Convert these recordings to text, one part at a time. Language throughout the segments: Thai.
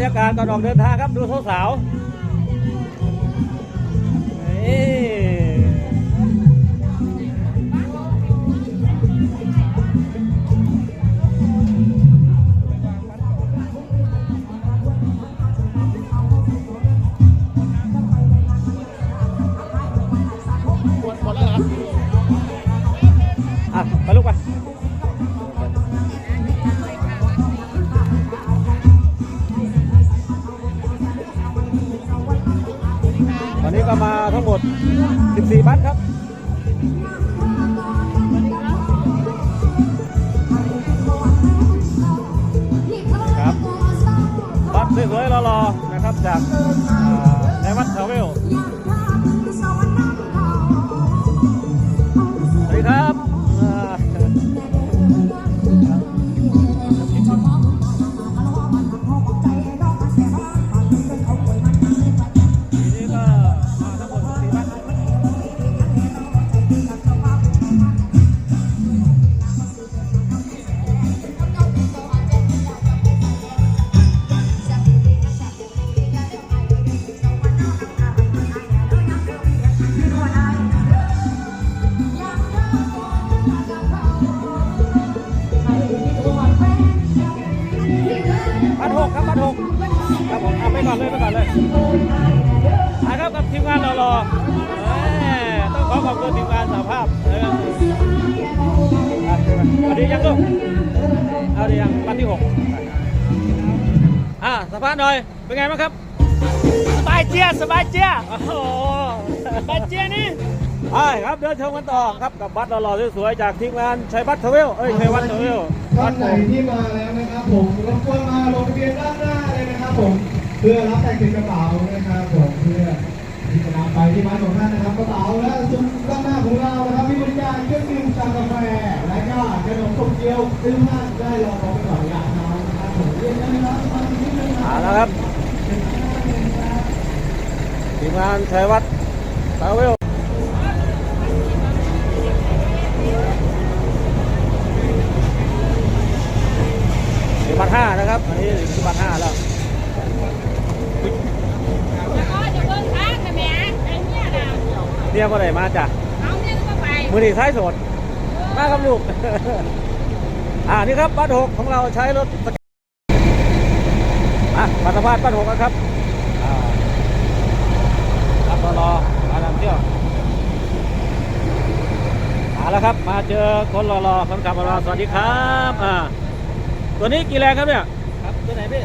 รยากาศก่อนออกเดินทางครับดูสาวๆนี่หมดหมดแล้วอะไปลูกไป 14บัตรครับครับบัตรสวยๆรอๆนะครับจากอ่าในวัดทวเวล กครับบ้านหกครับผมเอาไปก่อนเลยไปก่อนเลยมาครับกับทีมงานรอๆเอ้ยต้องขอขอบคุณทีมงานสาภาพเออสวัสดียังลูกเอาดียังวันที่หกอะสภาษณ์หน่อยเป็นไงบ้างครับ สบายเจียสบายเจียโอ้โหสบายเจียนี่ไปครับเดินชมกันต่อครับกับบัตรหล่อๆสวยๆจากทีมงานชัยบัตรทเวลเอ้ยชัยวัฒน์ทเวล ท่านไหนที่มาแล้วนะครับ ผมรบกวนมาลงทะเบียนด้านหน้าเลยนะครับ ผมเพื่อรับแต่งติดกระเป๋านะครับผมเพื่อที่จะนำไปที่บ้านของท่านนะครับกระเป๋าและซุ้มด้านหน้าของเรานะครับมีบริการเครื่องดื่มชากาแฟและก็ขนมขบเกี๊ยวซึ่งท่านได้ลองของไปก่อนอย่างน้อยนะครับผมเรียนนะครับมาที่นี่เลยนะคเอารับละครับทีมงานชัยวัฒน์ทเวล ห้านะครับ อันนี้สิบบัตรห้าแล้วอ๋อจะเบิ่งค้าค่ะแม่ไอ้เนี่ยน่ะเนี่ยก็ได้มาจ้ะเอาเนี่ยก็ไปมือดีท้ายโสดมาครับลูก อ่านี่ครับบัตรหกของเราใช้รถสแกนอะมาสัมภาษณ์บัตรหกกันครับอ่าครับรอรอมานำเที่ยวมาแล้วครับ มาเจอคนรอรอคนขับรอรอสวัสดีครับอ่า ตัวนี้กี่แรงครับเนี่ย ครับตัวไหนพี่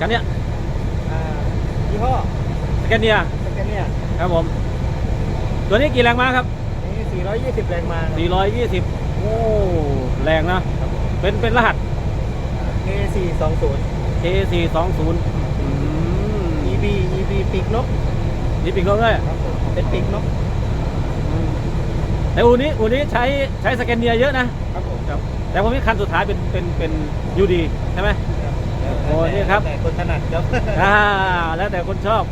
กันเนี่ยอ่ายี่ห้อสแกนเนียสแกนเนี่ยครับผม ตัวนี้กี่แรงม้าครับ นี่420 แรงม้า420 โอ้แรงนะเป็นเป็นรหัส K420 K420 อืม EB EB ปีกนกนี่ปีกนกด้วยครับผมเป็นปีกนกแต่อูนี้อูนี้ใช้ใช้สแกนเนียเยอะนะครับผมครับ แต่ผมนี่คันสุดท้ายเป็นเป็นเป็นยูดีใช่ไหม โอ้นี่ครับ แต่คนถนัดครับอ่าแล้วแต่คนชอบ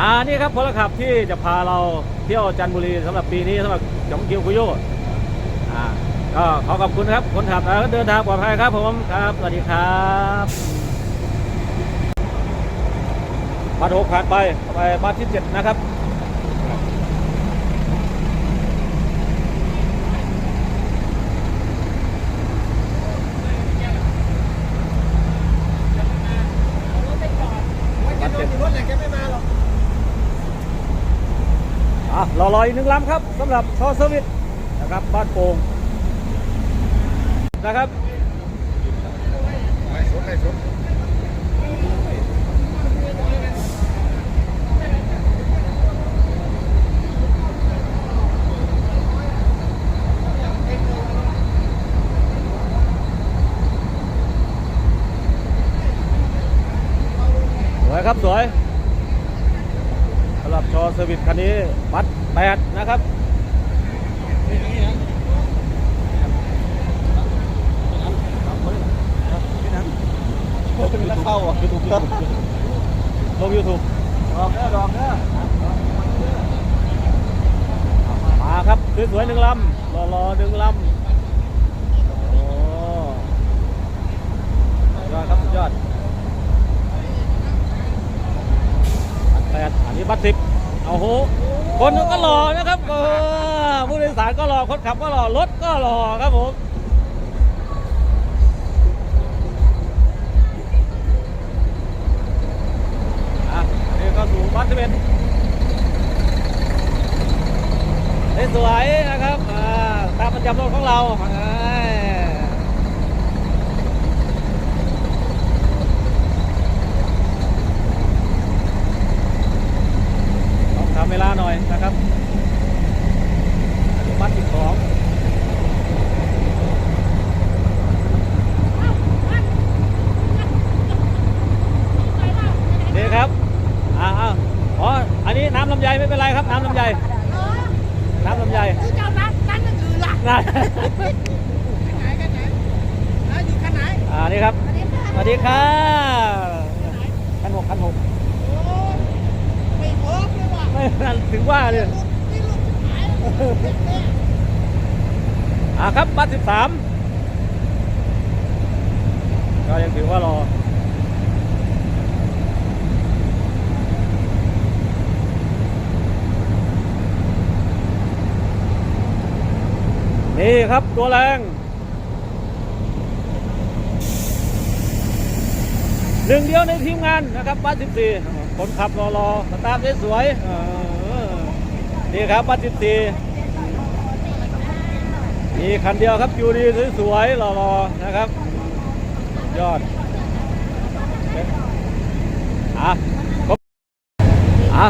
อ่านี่ครับพลขับที่จะพาเราเที่ยวจันทบุรีสำหรับปีนี้สำหรับจอมกิวคุโยอ่าก็ขอขอบคุณครับคนขับแล้วก็เดินทางปลอดภัยครับผมครับสวัสดีครับบัตรหกผ่านไปต่อไปบัตรที่เจ็ดนะครับบัตรเจ็ด รถไหนแกไม่มาหรอก อะรอรออีกหนึ่งลำครับสำหรับชอเซอร์วิสนะครับบ้านโป่งนะครับไปสุดไปสุดสวยครับสวยสำ หรับชอเซอร์วิสคันนี้บัตรแปดนะครับแล้วเข้าอะยูทูบลงยูทูบดอกเด้อดอกเด้อมาครับสวยๆหนึ่งลำรอรอหนึ่งลำโอ้สุดยอดครับสุดยอดนนี้บัตรสิบ โอ้โหคนก็รอนะครับผู้โดยสารก็รอคนขับก็รอรถก็รอครับผม น่อยนะครับอนุมัติอีกสองนี่ครับอ่าอ่าอ๋อ อันนี้น้ำลำไยไม่เป็นไรครับ น้ำลำไยเออน้ำลำไยคือเจ้านั้นนั่นก็คือล่ะได้ไหนกันไหนแล้วอยู่คันไหนอ่านี่ครับอันนี้ค่ะสวัสดีครับคันหกคันหกโอ้ไม่โอ้เลยว่ะไม่ถึงว่าเลยนี่ยอ่าครับบัตรสิบสามก็ยังถือว่ารอนี่ครับตัวแรงหนึ่งเดียวในทีมงานนะครับบัตรสิบสี่ คนขับรอรอสตาร์ทสวยๆนี่ครับบัตรสิบสี่มีคันเดียวครับอยู่ดีสวยๆหล่อๆนะครับ ยอดอะครบอะ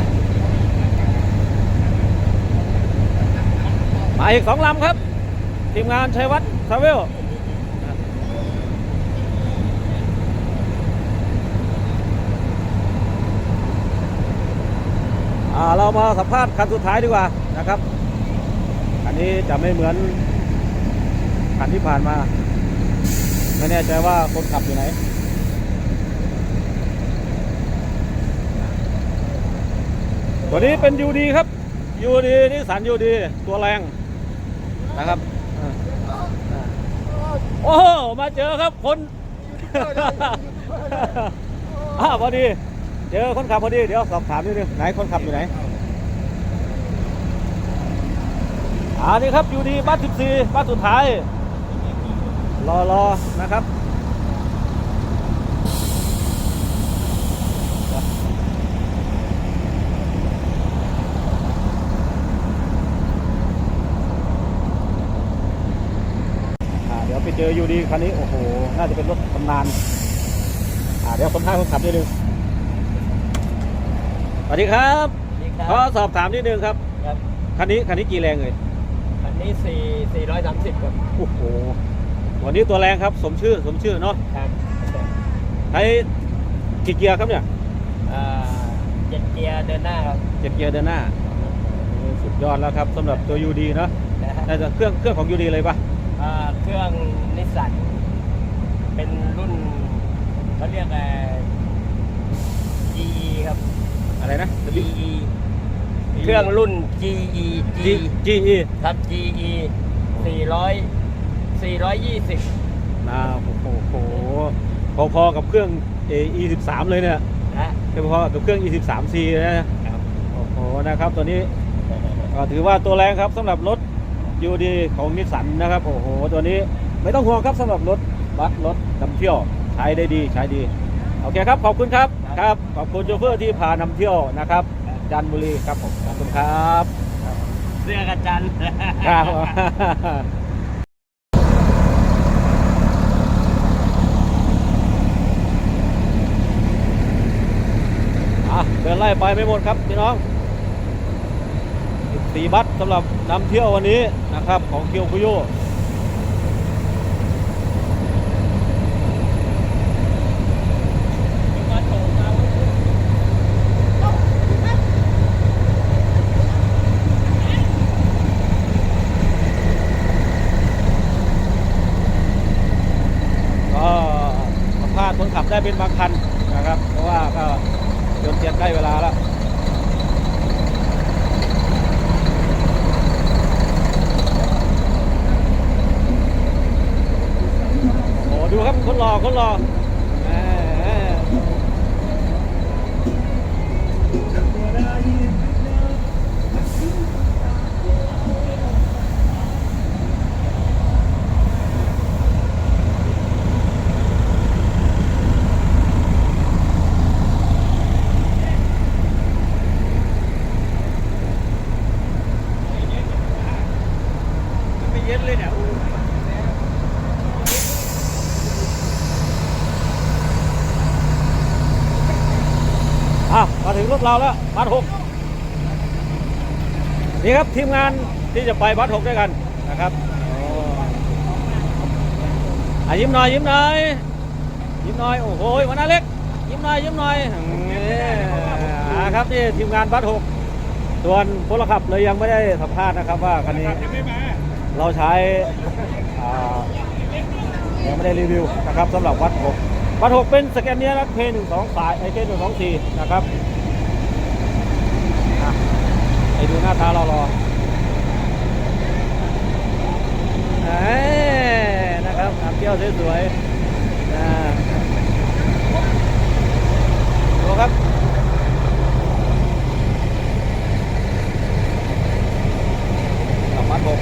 มาอีกสองลำครับ ทีมงานชัยวัฒน์ทราเวล เรามาสัมภาษณ์คันสุดท้ายดีกว่านะครับ อันนี้จะไม่เหมือนคันที่ผ่านมา ไม่แน่ใจว่าคนขับอยู่ไหนตัวนี้เป็นยูดีครับยูดีนิสสันยูดีตัวแรงนะครับโอ้มาเจอครับคนอ้าพอดี เจอคนขับพอดี เดี๋ยวสอบถามนิดนึงไหนคนขับอยู่ไหนอันนี้ครับอยู่ดีบัส14บัสสุดท้าย รอรอนะครับเดี๋ยวไปเจออยู่ดีคันนี้ โอ้โห น่าจะเป็นรถตำนาน อ่าเดี๋ยวคนท้ายคนขับนิดนึง วัสดีครับนี่คขอรับ สอบถามนิดนึงครับครับ คันนี้คันนี้กี่แรงเลยอันนี้สี่สี่ร้อยสามสิบครับโอ้โหวันนี้ตัวแรงครับ สมชื่อสมชื่อเนาะครับใช้กี่เกียร์ครับเนี่ยอ่าเจ็ดเกียร์เดินหน้าครับเจ็ดเกียร์เดินหน้าโอ้สุดยอดแล้วครับสำหรับตัว UD เนาะนะฮะน่าจะเครื่องเครื่องของ UD เลยปะอ่าเครื่องนิสสันเป็นรุ่นเขาเรียกอะไร GE ครับ อะไรนะ GE เครื่องรุ่น GE G G GE ครับ GE 400 420นะโอ้โหโหพอๆกับเครื่อง E13 เลยเนี่ยนะพอๆกับเครื่อง E13C นะครับโอ้โหนะครับตัวนี้ก็ถือว่าตัวแรงครับสำหรับรถ UD ของนิสสันนะครับโอ้โหตัวนี้ไม่ต้องห่วงครับสำหรับรถบัสรถนำเที่ยวใช้ได้ดีใช้ดี โอเคครับ ขอบคุณครับ ครับ ขอบคุณโชเฟอร์ที่พานำเที่ยวนะครับจันทบุรีครับผมขอบคุณครับเสื้อกระจันครับอะเดินไล่ไปไม่หมดครับพี่น้องสีบัตรสำหรับนำเที่ยววันนี้นะครับของเคียวคุโยก็สัมภาษณ์คนขั บได้เป็นบางคันนะครับ เพราะว่าก็จนเทียนใกล้เวลาแล้วโอ้ดูครับคนรอคนรอแหม เย็นเลยเนี่ยอะ มาถึงรถเราแล้วบัสหกนี่ครับทีมงานที่จะไปบัสหกด้วยกันนะครับอ้อะยิ้มหน่อยยิ้มหน่อยยิ้มหน่อยโอ้โหวันน่าเล็ก ยิ้มหน่อยยิ้มหน่อยนี่ครับนี่ทีมงานบัสหกส่วนพลขับเลยยังไม่ได้สัมภาษณ์นะครับว่าคันนี้เราใช้ยังไม่ได้รีวิวนะครับสำหรับวัดหกวัดหกเป็นสแกนเนียรัดเพย์หนึ่งสองสายไอเคหนึ่งสองสี่นะครับ ดูหน้าตาเรารอนะครับน้ำเที่ยวสวยๆดูครับสองพันหก